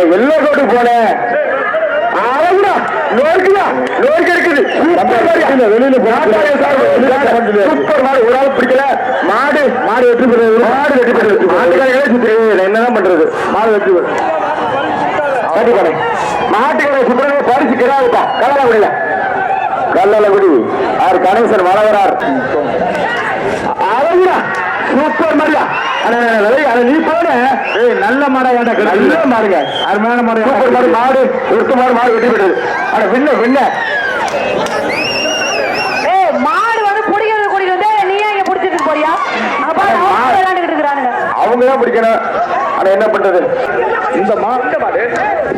வெள்ளை கோட்டு மாடு. வெளியில. சூப்பர் மாடு. ஒரு ஆள் பிடிக்கல. மாடு மாடு வெற்றி பெறுது மாடு வெற்றி பெறுது மாட்டுக்கடைகளே சுத்தி என்னதான் பண்றது? மாடு வெற்றி பெறுது மாட்டுக்கடை சுற்றுலா பரிசு கிடாதுப்பா. கல்லாலகுடியில கல்லாலகுடி ஆறு கணேசன் வளவரார். அழகுடா சூப்பர் மாதிரியா? நீ போன நல்ல மாடாடா நல்ல மாடுங்க. அருமையான மாடு சூப்பர் மாடு மாடு ஒருத்த மாடு மாடு வெட்டி விடுது அட வில்ல வில்ல அவங்க தான் பிடிக்கணும். ஆனா என்ன பண்றது? இந்த மாட்டு மாடு.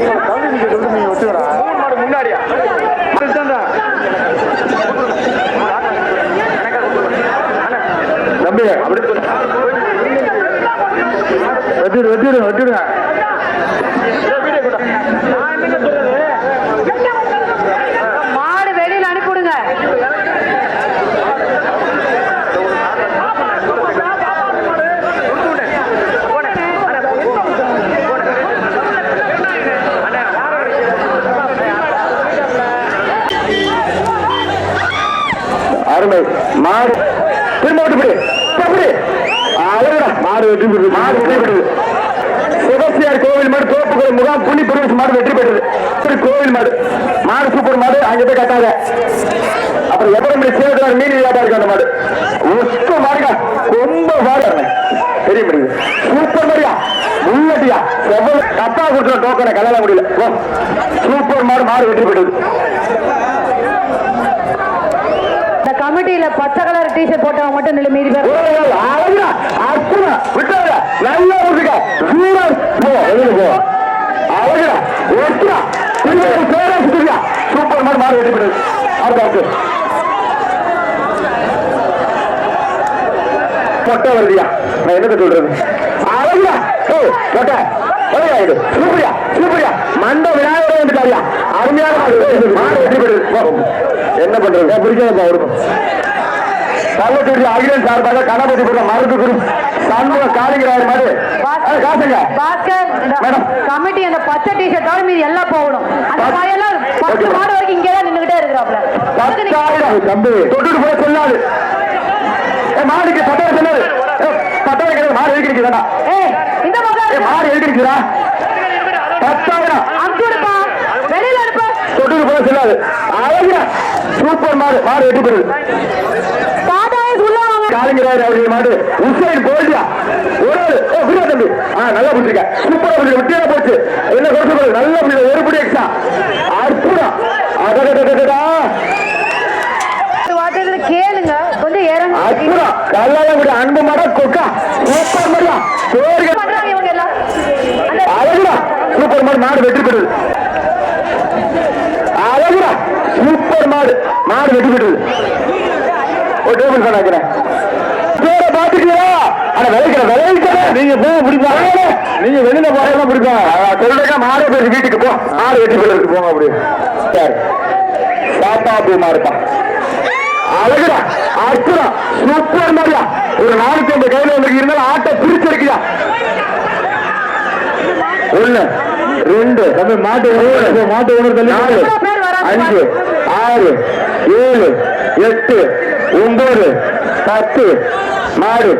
நீங்க வச்சுக்கிறா வெட்டிடு வெட்டிடு வெட்டிடுங்க மாடு வெளியில அனுப்பிவிடுங்க. அருமை. மாடு. திரும்ப விட்டு மாடு வெற்றி பெறுது மாடு வெற்றி பெறுது சிவசியார் கோவில் மாடு தோப்புக்குள் முகாம் புள்ளி பிரவேச மாடு வெற்றி இப்படி கோவில் மாடு. மாடு சூப்பர் மாடு அங்க போய் கட்டாத. அப்புறம் எவ்வளவு சேவதார் மீன் வியாபாரிக்கு அந்த மாடு. உஸ்து மாடுங்க. ரொம்ப மாடு. தெரிய முடியுது சூப்பர் மாடியா? முன்னடியா எவ்வளவு தப்பா கொடுத்துரும் டோக்கனை கல்யாண முடியல. சூப்பர் மாடு மாடு வெற்றி பெறுது இந்த கமிட்டியில பச்சை கலர் டிஷர்ட் போட்டவங்க மட்டும் நிலை பேர் ஓ, அழகுடா, நல்லா விட்டுக்க. வீரர். போ, வெளியில போ. அழகுடா, ஒட்டுடா. திரும்ப ஒரு பேரை சூப்பர் வெட்டி அடுத்து, பொட்டை வருதியா நான் சொல்றது பொட்டை. சூப்பரியா. சூப்பரியா. மண்ட விநாயகர் வந்துட்டாரியா. அருமையான மாடு வெட்டி என்ன பண்றது? பிடிக்காதப்பா இருக்கும் அகிலன் சார்பாக கணபதி மருந்து குரு சண்முக காளிங்கிறார் மாதிரி. காசுங்க. பாஸ்கர். கமிட்டி அந்த பச்சை டிஷர்ட்டோட மீதி எல்லாம் போகணும். அந்த பையெல்லாம் பத்து மாடு வரைக்கும் இங்கே தான் நின்றுகிட்டே இருக்கிறாப்ல தம்பி. தொட்டுட்டு போய் சொல்லாது. மாடுக்கு பத்தாயிரம் சொல்லாது. பத்தாயிரம் கிடையாது. மாடு எழுதி வேண்டாம். இந்த மாடு எழுதி பத்தாயிரம். அனுப்பிவிடுப்பா வெளியில அனுப்ப. தொட்டுட்டு போய் சொல்லாது. அழகுடா சூப்பர் மாடு. மாடு வெட்டி போடுது காலிங்கராயர் அவர்கள் மாடு. உசைன் போல்டியா ஒரு வீரா நல்லா பிடிச்சிருக்க. சூப்பரா பிடிச்சிருக்க. வித்தியாசம் போச்சு. என்ன நல்லா ஒரு படி எக்ஸா அற்புதம். கேளுங்க. கொஞ்சம் அன்பு மட கொக்கா. சூப்பர் மரியா சோறு அழகுடா. சூப்பர் மாடு மாடு வெற்றி பெற்றது அழகுடா. சூப்பர் மாடு மாடு வெற்றி பெற்றது ஒரு டேபிள் ஃபேன் அட விளைக்கிற விளைவிக்கிற நீங்க போக பிடிப்பாங்க. நீங்க வெளியில போறதா பிடிப்பாங்க. சொல்றேன் மாடு பேர் வீட்டுக்கு போ. மாடு வெற்றி பெறுறதுக்கு போங்க அப்படி சரி. சாப்பா பூ மாடுப்பா. அழகுடா அற்புதம். சூப்பர் மாடியா ஒரு நானூத்தி ஐம்பது கையில வந்து இருந்தாலும் ஆட்டை பிரிச்சிருக்கியா ஒண்ணு ரெண்டு. தம்பி மாட்டு உணவு மாட்டு உணவு தள்ளி நாலு. அஞ்சு ஆறு ஏழு எட்டு ஒன்பது பத்து மாடு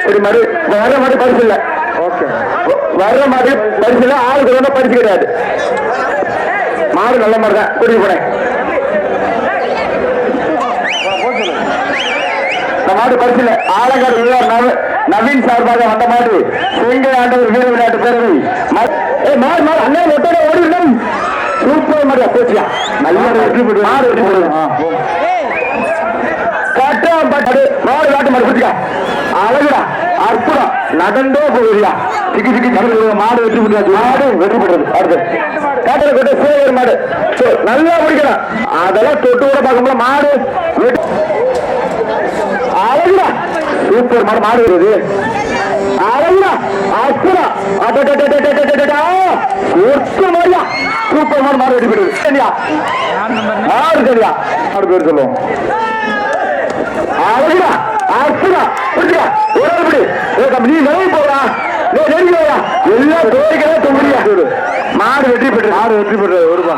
இப்படி மாடு வர்ற மாடு பரிசு இல்ல ஓகே வர்ற மாடு பரிசு இல்ல ஆளுக்கு ஒன்றும் பரிசு கிடையாது மாடு நல்ல மாடு தான் கூட்டிட்டு போனேன் இந்த மாடு பரிசு இல்ல ஆலங்காடு உள்ளார் நவ- நவீன் சார்பாக வந்த மாடு சிங்கை ஆண்டவர் வீர விளையாட்டு பேரவை மாடு மாடு அண்ணன் ஒட்டோட ஓடிடும் சூப்பர் மாடியா போச்சியா நல்ல வெற்றி பெற்று மாடு வெற்றி பெற்று கட்டம் பட்டு மாடு மாடு பிடிச்சா அழகுடா அற்புதம். நடந்தே போகுதுயா சிக்கி சிக்கி நடந்து மாடு வெற்றி பெற்றது மாடு வெற்றி பெற்றது அடுத்தது காட்டில் கொட்ட சேவர் மாடு. நல்லா பிடிக்கணும் அதெல்லாம் தொட்டு கூட பார்க்கும்போது மாடு அழகுடா. சூப்பர் மாடு மாடு வருது. அழகுடா. அற்புதம். ஒருத்தர் மாதிரியா சூப்பர் மாடு மாடு வெற்றி பெற்றது சரியா சரியா? மாடு பேர் சொல்லுவோம். நீ நிறைய போறா நெருங்கி எல்லா தோழிகளா தொகுதியா மாடு வெற்றி பெற்ற மாடு வெற்றி பெற்ற ஒருபா